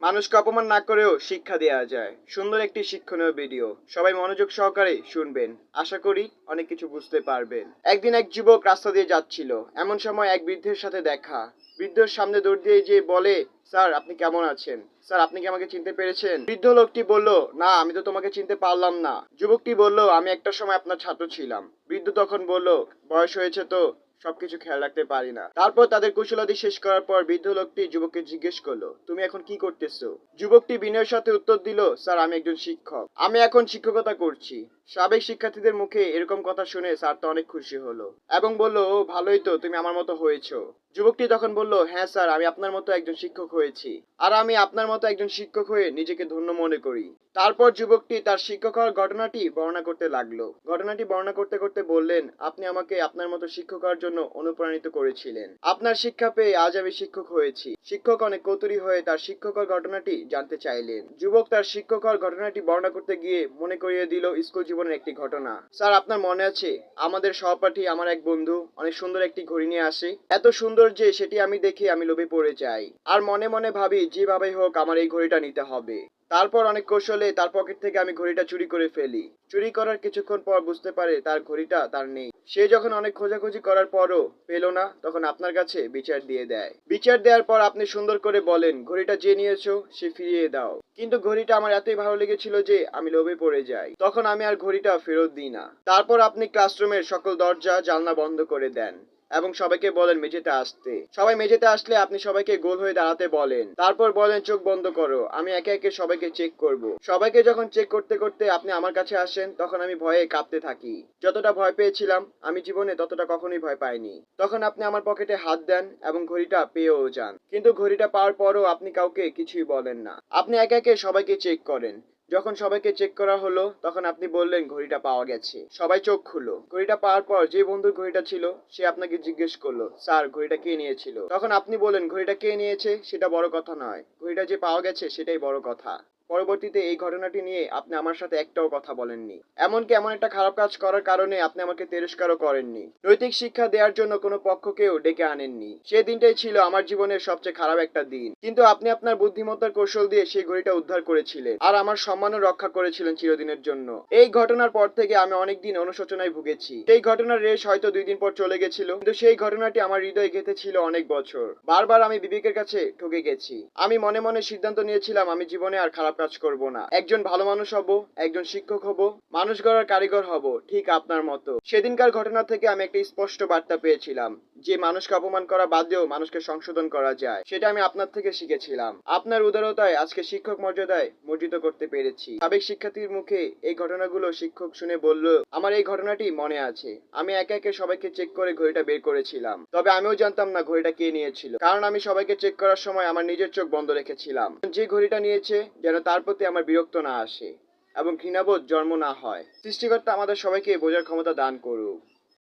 মানুষকে অপমান না করেও শিক্ষা দেওয়া যায়। সুন্দর একটি শিক্ষণীয় ভিডিও সবাই মনোযোগ সহকারে শুনবেন। আশা করি অনেক কিছু বুঝতে পারবেন। একদিন এক যুবক রাস্তা দিয়ে যাচ্ছিল। এমন সময় এক বৃদ্ধের সাথে দেখা। বৃদ্ধর সামনে দৌড় দিয়ে যে বলে, স্যার, আপনি কেমন আছেন? স্যার, আপনি কি আমাকে চিনতে পেরেছেন? বৃদ্ধ লোকটি বলল, না, আমি তো তোমাকে চিনতে পারলাম না। যুবকটি বলল, আমি একটা সময় আপনার ছাত্র ছিলাম। বৃদ্ধ তখন বলল, বয়স হয়েছে তো? সবকিছু খেয়াল রাখতে পারি না। তারপর তাদের কুশলাদি শেষ করার পর বৃদ্ধ লোকটি যুবককে জিজ্ঞেস করল, তুমি এখন কি করতেছো? যুবকটি বিনয়ের সাথে উত্তর দিল, স্যার, আমি একজন শিক্ষক। আমি এখন শিক্ষকতা করছি। সাবেক শিক্ষার্থীদের মুখে এরকম কথা শুনে স্যার তো অনেক খুশি হলো এবং বলল ভালোই তো, তুমি আমার মতো হয়েছো। যুবকটি তখন বলল হ্যাঁ স্যার, আমি আপনার মতো একজন শিক্ষক হয়েছি আর আমি আপনার মতো একজন শিক্ষক হয়ে নিজেকে ধন্য মনে করি। তারপর যুবকটি তার শিক্ষক হওয়ার ঘটনাটি বর্ণনা করতে লাগল। ঘটনাটি বর্ণনা করতে করতে বললেন, আপনি আমাকে আপনার মতো শিক্ষক হওয়ার জন্য অনুপ্রাণিত করেছিলেন। আপনার শিক্ষা পেয়ে আজ আমি শিক্ষক হয়েছি। শিক্ষক অনেক কৌতুরী হয়ে তার শিক্ষক ঘটনাটি জানতে চাইলেন। যুবক তার শিক্ষক হওয়ার ঘটনাটি বর্ণনা করতে গিয়ে মনে করিয়ে দিল, স্কুল জীবনের একটি ঘটনা। স্যার, আপনার মনে আছে? আমাদের সহপাঠী আমার এক বন্ধু, অনেক সুন্দর একটি ঘড়ি নিয়ে আসে। এত সুন্দর যে, সেটি আমি দেখে আমি লোভে পড়ে যাই। আর মনে মনে ভাবি, যেভাবেই হোক আমার এই ঘড়িটা নিতে হবে। তারপর অনেক কৌশলে তার পকেট থেকে আমি ঘড়িটা চুরি করে ফেলি। চুরি করার কিছুক্ষণ পর বুঝতে পারে তার ঘড়িটা তার নেই। সে যখন অনেক খোঁজাখুঁজি করার পরও পেল না, তখন আপনার কাছে বিচার দিয়ে দেয়। বিচার দেওয়ার পর আপনি সুন্দর করে বলেন, ঘড়িটা যে নিয়েছো, সে ফিরিয়ে দাও। কিন্তু ঘড়িটা আমার এতই ভালো লেগেছিল যে আমি লোভে পড়ে যাই। তখন আমি আর ঘড়িটা ফেরত দিই না। তারপর আপনি ক্লাসরুমের সকল দরজা, জানলা বন্ধ করে দেন। এবং সবাইকে বলেন, মেঝেতে আসতে। সবাই মেঝেতে আসলে আপনি সবাইকে গোল হয়ে দাঁড়াতে বলেন। তারপর বলেন, চোখ বন্ধ করো, আমি একে একে সবাইকে চেক করব। সবাইকে যখন চেক করতে করতে আপনি আমার কাছে আসেন, তখন আমি ভয়ে কাঁপতে থাকি। যতটা ভয় পেয়েছিলাম, আমি জীবনে ততটা কখনোই ভয় পাইনি। তখন আপনি আমার পকেটে হাত দেন এবং ঘড়িটা পেয়েও যান। কিন্তু ঘড়িটা পাওয়ার পরও আপনি কাউকে কিছুই বলেন না। আপনি একে একে সবাইকে চেক করেন। যখন সবাইকে চেক করা হলো, তখন আপনি বললেন, ঘড়িটা পাওয়া গেছে। সবাই চোখ খুললো। ঘড়িটা পাওয়ার পর যে বন্ধুর ঘড়িটা ছিল, সে আপনাকে জিজ্ঞেস করল, স্যার, ঘড়িটা কে নিয়েছিল? তখন আপনি বলেন ঘড়িটা কে নিয়েছে? সেটা বড় কথা নয়। ঘড়িটা যে পাওয়া গেছে, সেটাই বড় কথা। পরবর্তীতে এই ঘটনাটি নিয়ে আপনি আমার সাথে একটাও কথা বলেননি। এমনকি এমন একটা খারাপ কাজ করার কারণে আপনি আমাকে তিরস্কারও করেননি। নৈতিক শিক্ষা দেওয়ার জন্য কোনো পক্ষকেও ডেকে আনেননি। সেই দিনটাই ছিল আমার জীবনের সবচেয়ে খারাপ একটা দিন। কিন্তু আপনি আপনার বুদ্ধিমত্তার কৌশল দিয়ে সেই ঘড়িটা উদ্ধার করেছিলেন আর আমার সম্মানও রক্ষা করেছিলেন চিরদিনের জন্য। এই ঘটনার পর থেকে আমি অনেকদিন অনুশোচনায় ভুগেছি। সেই ঘটনার রেশ হয়তো দুই দিন পর চলে গেছিল, কিন্তু সেই ঘটনাটি আমার হৃদয়ে গেঁথে ছিল অনেক বছর। বারবার আমি বিবেকের কাছে ঠকে গেছি। আমি মনে মনে সিদ্ধান্ত নিয়েছিলাম, আমি জীবনে আর খারাপ কাজ করব না। একজন ভালো মানুষ হব, একজন শিক্ষক হব, মানুষ গড়ার কারিগর হব, ঠিক আপনার মতো। সেদিনকার ঘটনা থেকে আমি একটা স্পষ্ট বার্তা পেয়েছিলাম, যে মানুষকে অপমান করা বাদেও মানুষকে সংশোধন করা যায়, সেটা আমি আপনার থেকে শিখেছিলাম। আপনার উদারতায় আজকে শিক্ষক মর্যাদায় মর্জিত করতে পেরেছি। সাবেক শিক্ষার্থীর মুখে এই ঘটনাগুলো শিক্ষক শুনে বলল, আমার এই ঘটনাটি মনে আছে। আমি একে একে সবাইকে চেক করে ঘড়িটা বের করেছিলাম। তবে আমিও জানতাম না ঘড়িটা কে নিয়েছিল। কারণ আমি সবাইকে চেক করার সময় আমার নিজের চোখ বন্ধ রেখেছিলাম। যে ঘড়িটা নিয়েছে যেন তার প্রতি আমার বিরক্ত না আসে এবং ঘৃণাবোধ জন্ম না হয়। সৃষ্টিকর্তা আমাদের সবাইকে বোঝার ক্ষমতা দান করুক।